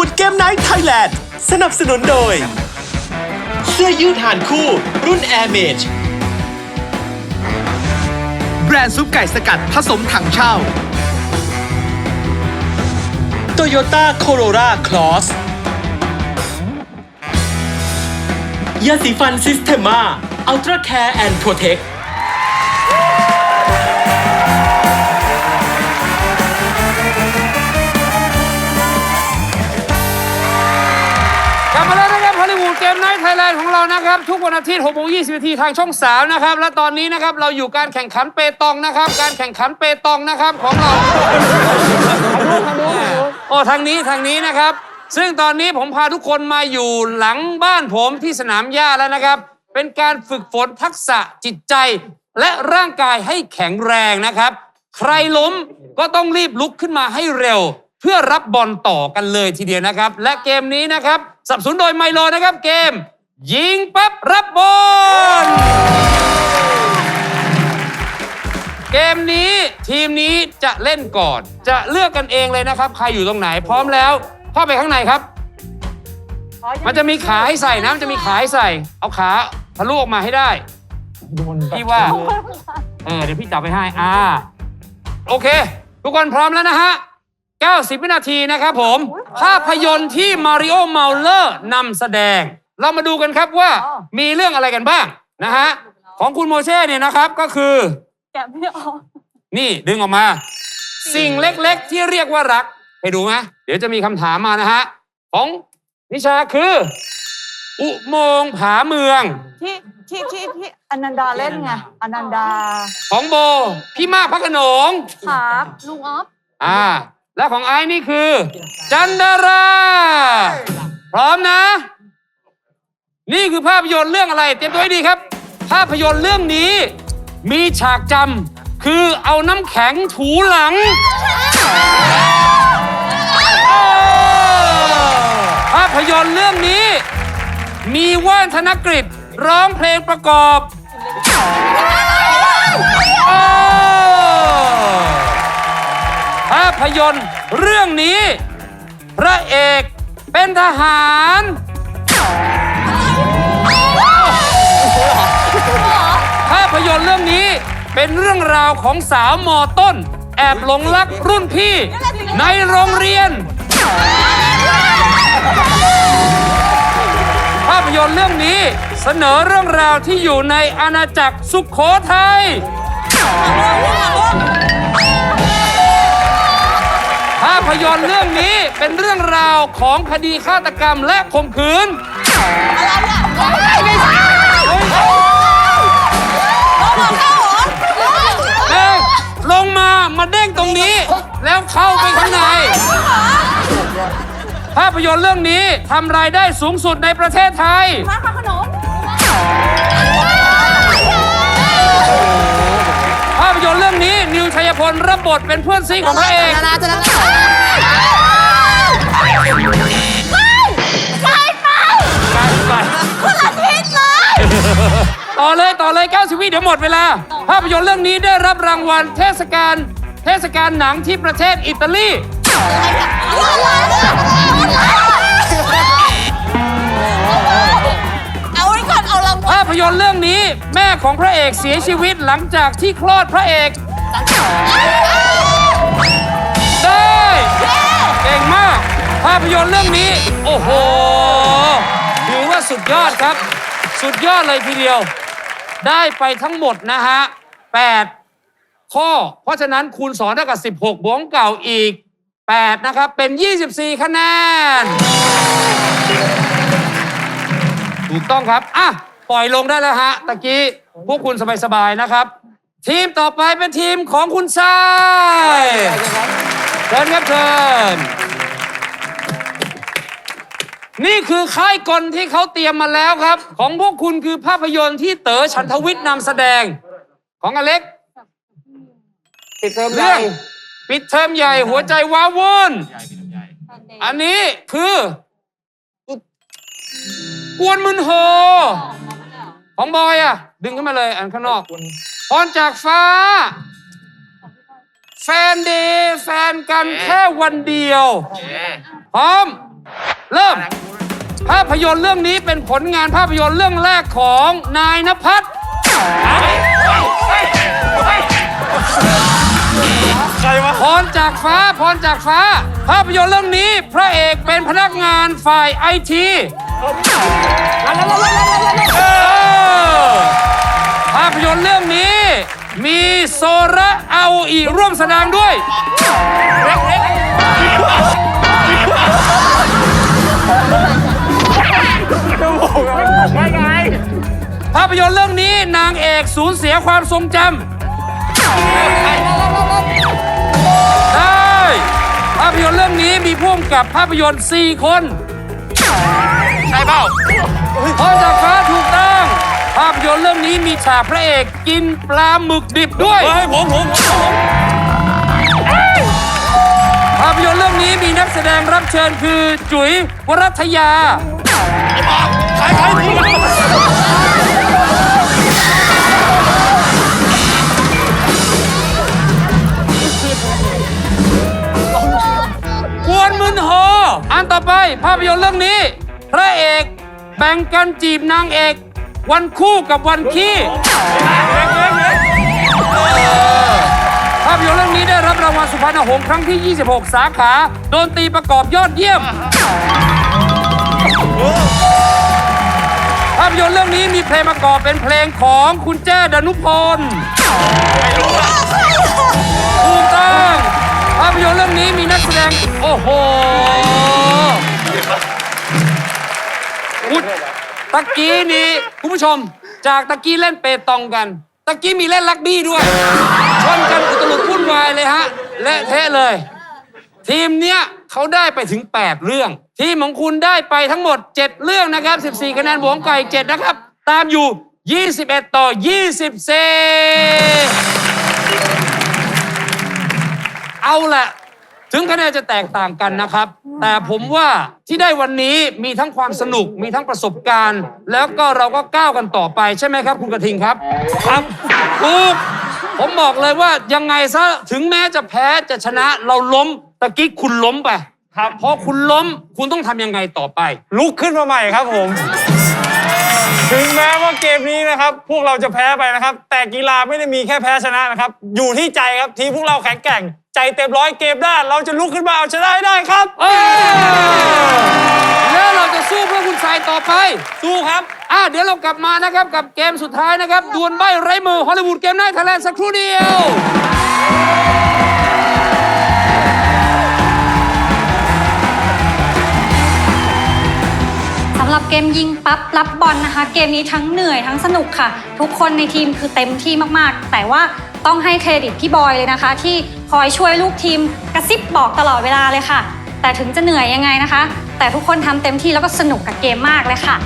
วูดเกมไนท์ไทยแลนด์สนับสนุนโดย เสื้อยืดหานคู่ รุ่น Air Mage แบรนด์ซุปไก่สกัดผสมถังเช่า Toyota Corolla Cross ยาสีฟันซิสเ e ม a Ultra Care and Protect ก เกมไนท์ไทยแลนด์ของเรานะครับ ทุกวันอาทิตย์6โมง20นาทีทางช่อง 3 นะครับ และตอนนี้นะครับ เราอยู่การแข่งขันเปตองนะครับ การแข่งขันเปตองนะครับของเราโอ้ทางนี้ทางนี้นะครับ ซึ่งตอนนี้ผมพาทุกคนมาอยู่หลังบ้านผมที่สนามหญ้าแล้วนะครับ เป็นการฝึกฝนทักษะจิตใจ และร่างกายให้แข็งแรงนะครับ ใครล้มก็ต้องรีบลุกขึ้นมาให้เร็ว เพื่อรับบอลต่อกันเลยทีเดียวนะครับ และเกมนี้นะครับสับสนุนโดยไมโลนะครับเกม ยิงปั๊บรับบอลเกมนี้ทีมนี้จะเล่นก่อน จะเลือกกันเองเลยนะครับ ใครอยู่ตรงไหนพร้อมแล้ว เข้าไปข้างในครับ มันจะมีขาให้ใส่นะมันจะมีขาให้ใส่ เอาขาทะลุออกมาให้ได้พี่ว่าเออเดี๋ยวพี่จับไปให้อ่าโอเค ทุกคนพร้อมแล้วนะฮะ 90 วินาทีนะครับผม ภาพยนตร์ที่มาริโอเมาเลอร์นำแสดง เรามาดูกันครับว่ามีเรื่องอะไรกันบ้างนะฮะ ของคุณโมเช่เนี่ยนะครับก็คือ แกะไม่ออกนี่ดึงออกมา สิ่งเล็กๆ ที่เรียกว่ารักให้ดูไหมเดี๋ยวจะมีคำถามมานะฮะ ของนิชาคือ อุโมงค์ผาเมือง ที่ที่ที่ที่อนันดาเล่นไงอนันดาของโบ พี่มากพระโขนง ครับลุงออฟ อ่า และของไอ้นี่คือ จันดารา พร้อมนะ นี่คือภาพยนตร์เรื่องอะไร เตรียมตัวให้ดีครับ ภาพยนตร์เรื่องนี้ มีฉากจำคือเอาน้ำแข็งถูหลังเออภาพยนตร์เรื่องนี้ มีว่านธนกฤษร้องเพลงประกอบเออ ภาพยนตร์ เรื่องนี้ พระเอกเป็นทหารภาพยนตร์เรื่องนี้เป็นเรื่องราวของสาวมอต้น แอบหลงรักรุ่นพี่ ในโรงเรียน ภาพยนตร์เรื่องนี้เสนอเรื่องราวที่อยู่ในอาณาจักรสุขโขทัย ภาพยนตร์เรื่องนี้เป็นเรื่องราวของคดีฆาตกรรมและข่มขืนเอ้ยลงมามาเด้งตรงนี้ แล้วเข้าไปข้างใน ภาพยนตร์เรื่องนี้ทำรายได้สูงสุดในประเทศไทย มาค่ะขนม นิวชัยพลรับบทเป็นเพื่อนซีของพระเอกนาจะนะไปต่อเลยต่อเลย 90 วิเดี๋ยวหมดเวลา ภาพยนตร์เรื่องนี้ได้รับรางวัลเทศกาลเทศกาลหนังที่ประเทศอิตาลี เอาไว้ก่อนเอารางวัลภาพยนตร์เรื่องนี้แม่ของพระเอกเสียชีวิตหลังจากที่คลอดพระเอก ได้ เก่งมาก ภาพยนตร์เรื่องนี้ โอ้โห ถือว่าสุดยอดครับ สุดยอดเลยทีเดียว ได้ไปทั้งหมดนะฮะ8ข้อ เพราะฉะนั้นคูณ2เท่ากับ 16 บวกเก่าอีก 8 นะครับ เป็น 24 คะแนน ถูกต้องครับ อะ ปล่อยลงได้แล้วฮะ ตะกี้ พวกคุณสบาย ๆ นะครับ ทีมต่อไปเป็นทีมของคุณทรายเชิญครับเชิญนี่คือค่ายกลที่เขาเตรียมมาแล้วครับ ของพวกคุณคือภาพยนตร์ที่เต๋อฉันทวิทย์นำแสดง ของอเล็กปิดเทอมเรื่องปิดเทอมใหญ่หัวใจว้าวุ่นอันนี้คือ กวนมึนโฮ ของบอยอะ ดึงขึ้นมาเลยอันข้างนอก พรจากฟ้า แฟนเดย์แฟนกันแค่วันเดียว พร้อม เริ่ม ภาพยนตร์เรื่องนี้เป็นผลงานภาพยนตร์เรื่องแรกของนายนภัสใครวะพรจากฟ้าพรจากฟ้า ภาพยนตร์เรื่องนี้พระเอกเป็นพนักงานฝ่ายไอทีภาพยนตร์เรื่องนี้ มีโซระเอาอีร่วมแสดงด้วย ภาพยนตร์เรื่องนี้นางเอกสูญเสียความทรงจำได้ ภาพยนตร์เรื่องนี้มีพ่วงกับภาพยนตร์ 4 คน ใช่เปล่าพอจากฟ้าถูกต้อง ภาพยนตร์เรื่องนี้มีฉากพระเอกกินปลาหมึกดิบด้วย เฮ้ยผมผมผมภาพยนตร์เรื่องนี้มีนักแสดงรับเชิญคือจุ๋ยวรัตยา ใครใครกวนมึนโฮอันต่อไปภาพยนตร์เรื่องนี้ พระเอกแบ่งกันจีบนางเอก วันคู่กับวันขี้ภาพยนตร์เรื่องนี้ได้รับรางวัลสุพรรณหงส์ครั้งที่ 26 สาขาโดนตีประกอบยอดเยี่ยม ภาพยนตร์เรื่องนี้มีเพลงประกอบเป็นเพลงของคุณแจ้ดนุพลถูกต้องภาพยนตร์เรื่องนี้มีนักแสดง โอ้โหอุ๊ย ตะกี้นี้คุณผู้ชมจากตะกี้เล่นเปตองกัน ตะกี้มีเล่นลักบี้ด้วย ชนกันอุตลุดวุ่นวายเลยฮะเละเทะเลย ทีมเนี้ยเขาได้ไปถึง 8 เรื่อง ทีมของคุณได้ไปทั้งหมด 7 เรื่องนะครับ 14 คะแนนบวกไก่ 7 นะครับ ตามอยู่ 21 ต่อ24เซเอาละ ถึงคะแนนจะแตกต่างกันนะครับ แต่ผมว่าที่ได้วันนี้มีทั้งความสนุกมีทั้งประสบการณ์ แล้วก็เราก็ก้าวกันต่อไปใช่ไหมครับ คุณกระทิงครับครับถูกผมบอกเลยว่ายังไงซะถึงแม้จะแพ้จะชนะเราล้มตะกี้คุณล้มไปครับพอคุณล้มคุณต้องทำยังไงต่อไป ลุกขึ้นมาใหม่ครับผม ถึงแม้ว่าเกมนี้นะครับ พวกเราจะแพ้ไปนะครับ แต่กีฬาไม่ได้มีแค่แพ้ชนะนะครับ อยู่ที่ใจครับทีมพวกเราแข็งแกร่ง ใจเต็มร้อยเกมได้เราจะลุกขึ้นมาเอาชนะให้ได้ครับ เออแล้วเราจะสู้เพื่อคุณชายต่อไป สู้ครับ อะเดี๋ยวเรากลับมานะครับ กับเกมสุดท้ายนะครับ ดวลใบไร้มือฮอลลีวูดเกมไนท์ไทยแลนด์สักครู่เดียว สำหรับเกมยิงปั๊บรับบอลนะคะ เกมนี้ทั้งเหนื่อยทั้งสนุกค่ะ ทุกคนในทีมคือเต็มที่มากๆ แต่ว่า ต้องให้เครดิตพี่บอยเลยนะคะ ที่คอยช่วยลูกทีมกระซิบบอกตลอดเวลาเลยค่ะ แต่ถึงจะเหนื่อยยังไงนะคะ แต่ทุกคนทำเต็มที่แล้วก็สนุกกับเกมมากเลยค่ะ